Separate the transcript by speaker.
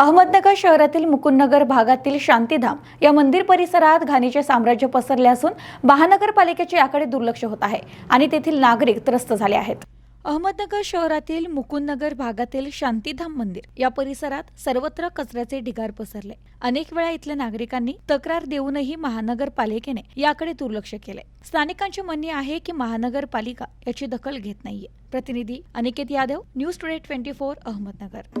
Speaker 1: अहमदनगर शहरातील मुकुंदनगर भागातील शांतीधाम या मंदिर परिसरात घाणीचे साम्राज्य पसरले असून महानगरपालिकेचे याकडे दुर्लक्ष होत आहे आणि तेथील नागरिक त्रस्त झाले आहेत. अहमदनगर शहरातील मुकुंदनगर भागातील शांतीधाम मंदिर या परिसरात सर्वत्र कचऱ्याचे ढिगार पसरले. अनेक वेळा इथल्या नागरिकांनी तक्रार देऊनही महानगरपालिकेने याकडे दुर्लक्ष केले. स्थानिकांचे म्हणणे आहे की महानगरपालिका याची दखल घेत नाहीये. प्रतिनिधी Aniket Yadav news today twenty four Ahmednagar.